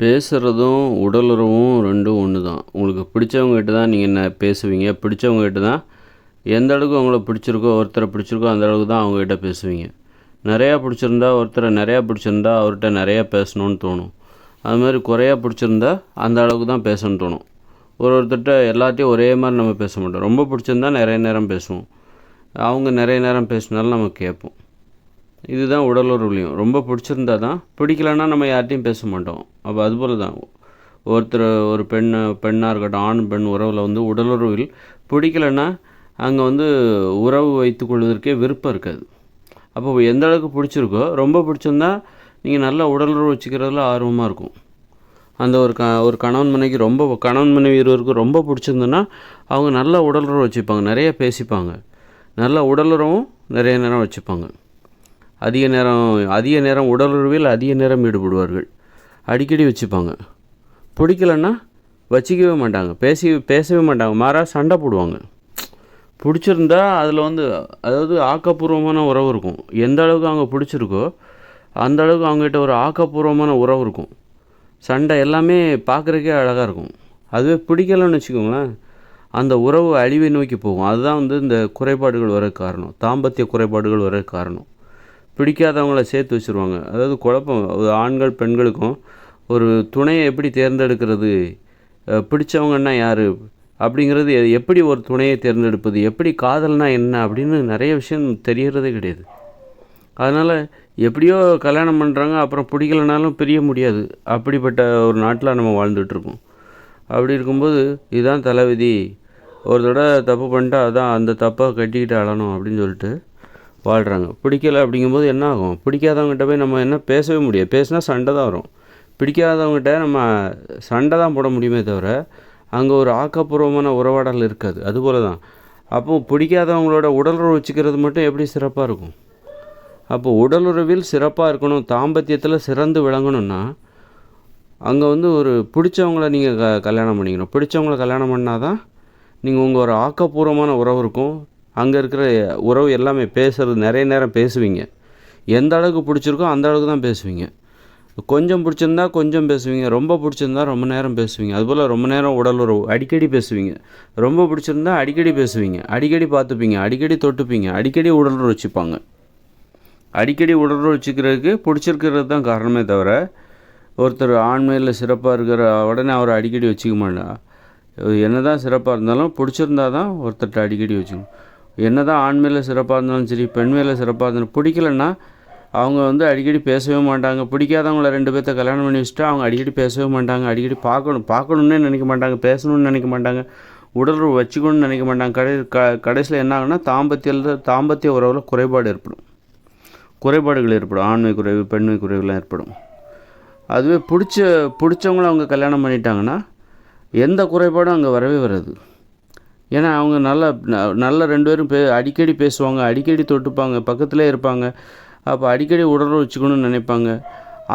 பேசுகிறதும் உடலுறவும் ரெண்டும் ஒன்று தான் உங்களுக்கு பிடிச்சவங்ககிட்ட தான் நீங்கள் என்ன பேசுவீங்க? பிடிச்சவங்ககிட்ட தான் எந்த அளவுக்கு அவங்கள பிடிச்சிருக்கோ ஒருத்தரை பிடிச்சிருக்கோ அந்த அளவுக்கு தான் அவங்ககிட்ட பேசுவீங்க. நிறையா பிடிச்சிருந்தா ஒருத்தரை நிறையா பிடிச்சிருந்தா அவர்கிட்ட நிறையா பேசணும்னு தோணும். அது மாதிரி குறையா பிடிச்சிருந்தா அந்த அளவுக்கு தான் பேசணும்னு தோணும். ஒரு ஒருத்தர்கிட்ட எல்லாத்தையும் ஒரே மாதிரி நம்ம பேச மாட்டோம். ரொம்ப பிடிச்சிருந்தா நிறைய நேரம் பேசுவோம். அவங்க நிறைய நேரம் பேசினாலும் நம்ம கேட்போம். இதுதான் உடலுறவுலையும். ரொம்ப பிடிச்சிருந்தா தான் பிடிக்கலன்னா நம்ம யார்கிட்டையும் பேச மாட்டோம். அப்போ அதுபோல் தான் ஒருத்தர் ஒரு பெண் பெண்ணாக இருக்கட்டும் ஆண் பெண் உறவில் வந்து உடலுறவில் பிடிக்கலன்னா அங்கே வந்து உறவு வைத்து கொள்வதற்கே விருப்பம் இருக்காது. அப்போ எந்த அளவுக்கு பிடிச்சிருக்கோ ரொம்ப பிடிச்சிருந்தா நீங்கள் நல்லா உடலுறவு வச்சுக்கிறதுல ஆர்வமாக இருக்கும். அந்த ஒரு க ஒரு கணவன் மனைவிக்கு ரொம்ப கணவன் மனைவி இருவருக்கும் ரொம்ப பிடிச்சிருந்ததுன்னா அவங்க நல்ல உடலுறவு வச்சுப்பாங்க. நிறைய பேசிப்பாங்க. நல்ல உடலுறவும் நிறைய நேரம் வச்சுப்பாங்க. அதிக நேரம் அதிக நேரம் உடலுறவில் அதிக நேரம் ஈடுபடுவார்கள். அடிக்கடி வச்சுப்பாங்க. பிடிக்கலன்னா வச்சிக்கவே மாட்டாங்க. பேசி பேசவே மாட்டாங்க. மாறாக சண்டை போடுவாங்க. பிடிச்சிருந்தா அதில் வந்து அதாவது ஆக்கப்பூர்வமான உறவு இருக்கும். எந்த அளவுக்கு அவங்க பிடிச்சிருக்கோ அந்த அளவுக்கு அவங்ககிட்ட ஒரு ஆக்கப்பூர்வமான உறவு இருக்கும். சண்டை எல்லாமே பார்க்குறக்கே அழகாக இருக்கும். அதுவே பிடிக்கலன்னு வச்சுக்கோங்களேன் அந்த உறவு அழிவை நோக்கி போகும். அதுதான் வந்து இந்த குறைபாடுகள் வர காரணம். தாம்பத்திய குறைபாடுகள் வர காரணம். பிடிக்காதவங்கள சேர்த்து வச்சுருவாங்க. அதாவது குழப்பம் ஒரு ஆண்கள் பெண்களுக்கும் ஒரு துணையை எப்படி தேர்ந்தெடுக்கிறது பிடிச்சவங்கன்னா யார் அப்படிங்கிறது எப்படி ஒரு துணையை தேர்ந்தெடுப்பது எப்படி காதல்னா என்ன அப்படின்னு நிறைய விஷயம் தெரியறதே கிடையாது. அதனால் எப்படியோ கல்யாணம் பண்ணுறாங்க அப்புறம் பிடிக்கலனாலும் பிரிய முடியாது. அப்படிப்பட்ட ஒரு நாட்டில் நம்ம வாழ்ந்துட்டுருக்கோம். அப்படி இருக்கும்போது இதுதான் தலைவிதி ஒரு தடவை தப்பு பண்ணிட்டா அதான் அந்த தப்பை கட்டிக்கிட்டு அழணும் அப்படின்னு சொல்லிட்டு வாழ்கிறாங்க பிடிக்கல அப்படிங்கும்போது என்ன ஆகும்? பிடிக்காதவங்ககிட்ட போய் நம்ம என்ன பேசவே முடியாது. பேசினா சண்டை தான் வரும். பிடிக்காதவங்ககிட்ட நம்ம சண்டை தான் போட முடியுமே தவிர அங்கே ஒரு ஆக்கப்பூர்வமான உறவாடல் இருக்காது. அதுபோல தான் அப்போது பிடிக்காதவங்களோட உடலுறவு வச்சுக்கிறது மட்டும் எப்படி சிறப்பாக இருக்கும்? அப்போ உடலுறவில் சிறப்பாக இருக்கணும் தாம்பத்தியத்தில் சிறந்து விளங்கணும்னா அங்கே வந்து ஒரு பிடிச்சவங்கள நீங்கள் க கல்யாணம் பண்ணிக்கணும். பிடிச்சவங்கள கல்யாணம் பண்ணால் தான் நீங்கள் உங்கள் ஒரு ஆக்கப்பூர்வமான உறவு இருக்கும். அங்கே இருக்கிற உறவு எல்லாமே பேசுகிறது நிறைய நேரம் பேசுவீங்க. எந்த அளவுக்கு பிடிச்சிருக்கோ அந்த அளவுக்கு தான் பேசுவீங்க. கொஞ்சம் பிடிச்சிருந்தா கொஞ்சம் பேசுவீங்க ரொம்ப பிடிச்சிருந்தா ரொம்ப நேரம் பேசுவீங்க. அதுபோல் ரொம்ப நேரம் உடல் உறவு அடிக்கடி பேசுவீங்க. ரொம்ப பிடிச்சிருந்தா அடிக்கடி பேசுவீங்க அடிக்கடி பார்த்துப்பீங்க அடிக்கடி தொட்டுப்பீங்க அடிக்கடி உடலுறவு வச்சுப்பாங்க. அடிக்கடி உடலுறவு வச்சுக்கிறதுக்கு பிடிச்சிருக்கிறது தான் காரணமே தவிர ஒருத்தர் ஆண்மையில் சிறப்பாக இருக்கிற உடனே அவரை அடிக்கடி வச்சுக்க மாட்டான் என்ன தான் சிறப்பாக இருந்தாலும் பிடிச்சிருந்தா தான் ஒருத்தர்கிட்ட அடிக்கடி வச்சுக்கணும். என்ன தான் ஆண்மையில் சிறப்பாக இருந்தாலும் சரி பெண்மையில் சிறப்பாக இருந்தாலும் பிடிக்கலன்னா அவங்க வந்து அடிக்கடி பேசவே மாட்டாங்க. பிடிக்காதவங்கள ரெண்டு பேர்த்த கல்யாணம் பண்ணி வச்சுட்டா அவங்க அடிக்கடி பேசவே மாட்டாங்க. அடிக்கடி பார்க்கணும் பார்க்கணுன்னே நினைக்க மாட்டாங்க பேசணும்னு நினைக்க மாட்டாங்க. உடலுறவு வச்சுக்கணும்னு நினைக்க மாட்டாங்க. கடை க கடைசியில் என்ன ஆகுன்னா தாம்பத்தியில் தாம்பத்திய உறவில் குறைபாடு ஏற்படும். குறைபாடுகள் ஏற்படும். ஆண்மை குறைவு பெண்மை குறைவுலாம் ஏற்படும். அதுவே பிடிச்ச பிடிச்சவங்கள அவங்க கல்யாணம் பண்ணிட்டாங்கன்னா எந்த குறைபாடும் அங்கே வரவே வராது. ஏன்னா அவங்க நல்ல ந- நல்ல ரெண்டு பேரும் பே அடிக்கடி பேசுவாங்க அடிக்கடி தொட்டுப்பாங்க பக்கத்திலே இருப்பாங்க. அப்போ அடிக்கடி உடலுறவு வச்சுக்கணும்னு நினைப்பாங்க.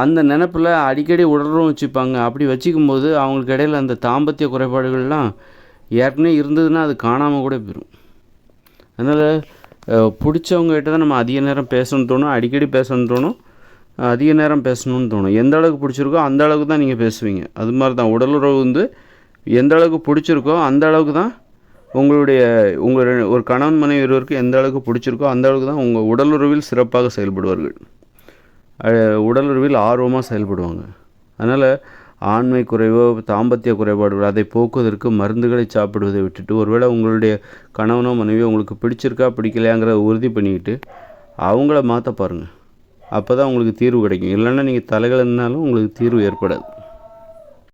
அந்த நினப்பில் அடிக்கடி உடறும் வச்சுப்பாங்க. அப்படி வச்சுக்கும் போது அவங்களுக்கு இடையில அந்த தாம்பத்திய குறைபாடுகள்லாம் ஏற்கனவே இருந்ததுன்னா அது காணாமல் கூட போயிடும் அதனால் பிடிச்சவங்ககிட்ட தான் நம்ம அதிக நேரம் பேசணும்னு தோணும். அடிக்கடி பேசணும்னு தோணும். அதிக நேரம் பேசணும்னு தோணும். எந்த அளவுக்கு பிடிச்சிருக்கோ அந்த அளவுக்கு தான் நீங்கள் பேசுவீங்க. அது மாதிரி தான். உடலுறவு வந்து எந்த அளவுக்கு பிடிச்சிருக்கோ அந்த அளவுக்கு தான் உங்களுடைய உங்கள் ஒரு கணவன் மனைவி இருவருக்கு எந்த அளவுக்கு பிடிச்சிருக்கோ அந்த அளவுக்கு தான் உங்கள் உடலுறவில் சிறப்பாக செயல்படுவார்கள். உடலுறவில் ஆர்வமாக செயல்படுவாங்க. அதனால் ஆண்மை குறைவோ தாம்பத்திய குறைபாடுகள் அதை போக்குவதற்கு மருந்துகளை சாப்பிடுவதை விட்டுட்டு ஒருவேளை உங்களுடைய கணவனோ மனைவியோ உங்களுக்கு பிடிச்சிருக்கா பிடிக்கலையாங்கிறத உறுதி பண்ணிக்கிட்டு அவங்கள மாற்ற பாருங்கள் அப்போ தான் உங்களுக்கு தீர்வு கிடைக்கும். இல்லைன்னா நீங்கள் தலைகள் உங்களுக்கு தீர்வு ஏற்படாது.